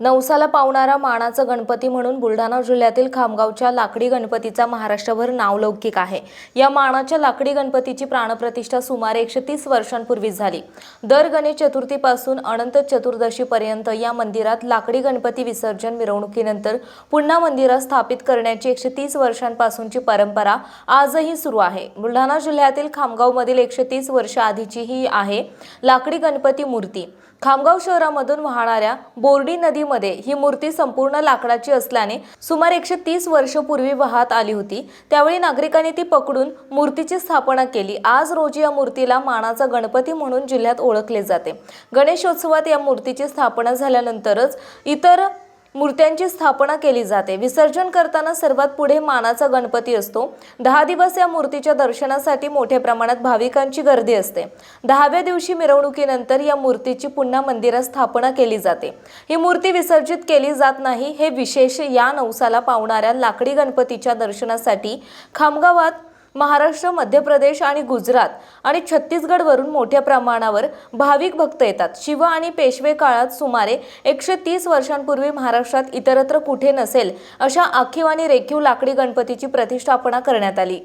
नवसाला पावणारा मानाचा गणपती म्हणून बुलढाणा जिल्ह्यातील खामगावच्या लाकडी गणपतीचा महाराष्ट्रभर नावलौकिक आहे. या मानाच्या लाकडी गणपतीची प्राणप्रतिष्ठा सुमारे एकशे तीस वर्षांपूर्वी झाली. दर गणेश चतुर्थीपासून अनंत चतुर्दशीपर्यंत या मंदिरात लाकडी गणपती विसर्जन मिरवणुकीनंतर पुन्हा मंदिरात स्थापित करण्याची एकशे तीस वर्षांपासूनची परंपरा आजही सुरू आहे. बुलढाणा जिल्ह्यातील खामगावमधील एकशे तीस वर्ष आधीची ही आहे लाकडी गणपती मूर्ती. खामगाव शहरामधून वाहणाऱ्या बोर्डी मध्ये ही मूर्ती संपूर्ण लाकडाची असल्याने सुमारे एकशे तीस वर्षपूर्वी वाहत आली होती. त्यावेळी नागरिकांनी ती पकडून मूर्तीची स्थापना केली. आज रोजी या मूर्तीला मानाचा गणपती म्हणून जिल्ह्यात ओळखले जाते. गणेशोत्सवात या मूर्तीची स्थापना झाल्यानंतरच इतर मूर्त्यांची स्थापना केली जाते. विसर्जन करताना सर्वात पुढे मानाचा गणपती असतो. दहा दिवस या मूर्तीच्या दर्शनासाठी मोठ्या प्रमाणात भाविकांची गर्दी असते. दहाव्या दिवशी मिरवणुकीनंतर या मूर्तीची पुन्हा मंदिरात स्थापना केली जाते. ही मूर्ती विसर्जित केली जात नाही हे विशेष या नवसाला पावणाऱ्या लाकडी गणपतीच्या दर्शनासाठी खामगावात महाराष्ट्र मध्य प्रदेश आणि गुजरात आणि छत्तीसगडवरून मोठ्या प्रमाणावर भाविक भक्त येतात. शिव आणि पेशवे काळात सुमारे एकशे तीस वर्षांपूर्वी महाराष्ट्रात इतरत्र कुठे नसेल अशा आखीव आणि रेखीव लाकडी गणपतीची प्रतिष्ठापना करण्यात आली.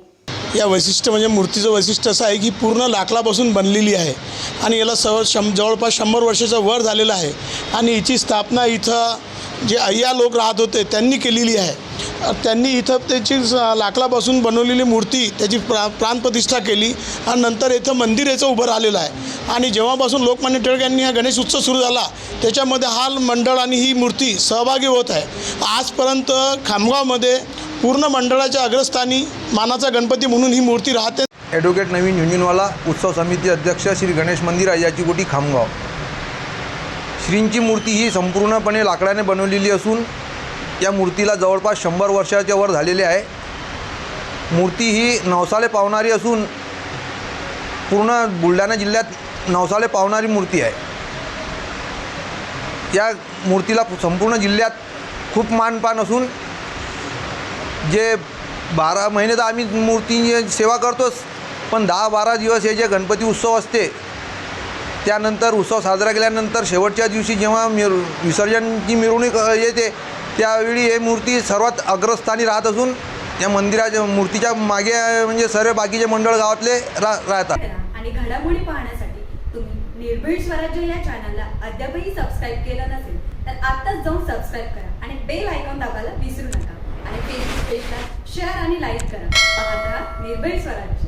या वैशिष्ट्य म्हणजे मूर्तीचं वैशिष्ट्य असं आहे की पूर्ण लाकडापासून बनलेली आहे आणि याला सव शं जवळपास शंभर वर्षाचं वर झालेलं आहे. आणि हिची स्थापना इथं जे अय्या लोक राहत होते त्यांनी केलेली आहे. त्यांनी इथं त्याची स- लाकडापासून बनवलेली मूर्ती त्याची प्रा प्राणप्रतिष्ठा केली आणि नंतर इथं मंदिर याचं उभं राहिलेलं आहे. आणि जेव्हापासून लोकमान्य टिळक यांनी हा गणेश उत्सव सुरू झाला त्याच्यामध्ये हा मंडळ आणि ही मूर्ती सहभागी होत आहे. आजपर्यंत खामगावमध्ये पूर्ण मंडळाच्या अग्रस्थानी मानाचा गणपती म्हणून ही मूर्ती राहते. ॲडव्होकेट नवीन युनियनवाला उत्सव समिती अध्यक्ष श्री गणेश मंदिर आहे याची कोटी खामगाव. श्रींची मूर्ती ही संपूर्णपणे लाकडाने बनवलेली असून या मूर्तीला जवळपास शंभर वर्षाच्या वर झालेले आहे. मूर्ती ही नवसाले पावणारी असून पूर्ण बुलढाणा जिल्ह्यात नवसाले पावणारी मूर्ती आहे. या मूर्तीला संपूर्ण जिल्ह्यात खूप मानपान असून जे बारा महिने तर आम्ही मूर्तींची सेवा करतोच पण दहा बारा दिवस हे जे गणपती उत्सव असते त्यानंतर उत्सव साजरा केल्यानंतर शेवटच्या दिवशी जेव्हा मिर विसर्जनची मिरवणूक येते त्यावेळी हे मूर्ती सर्वात अग्रस्थानी राहत असून या मंदिराच्या मूर्तीच्या मागे म्हणजे सर्व बाकीचे मंडळ गावातले रा राहतात. आणि घडामोडी पाहण्यासाठी तुम्ही निर्भीड स्वराज्य या चॅनलला अद्यापही सबस्क्राईब केलं नसेल तर आत्ताच जाऊन सबस्क्राईब करा आणि बेल आयकॉन दाबायला विसरू नका. आणि फेसबुक पेजला शेअर आणि लाईक करा. पाहत राहा निर्भीड स्वराज्य.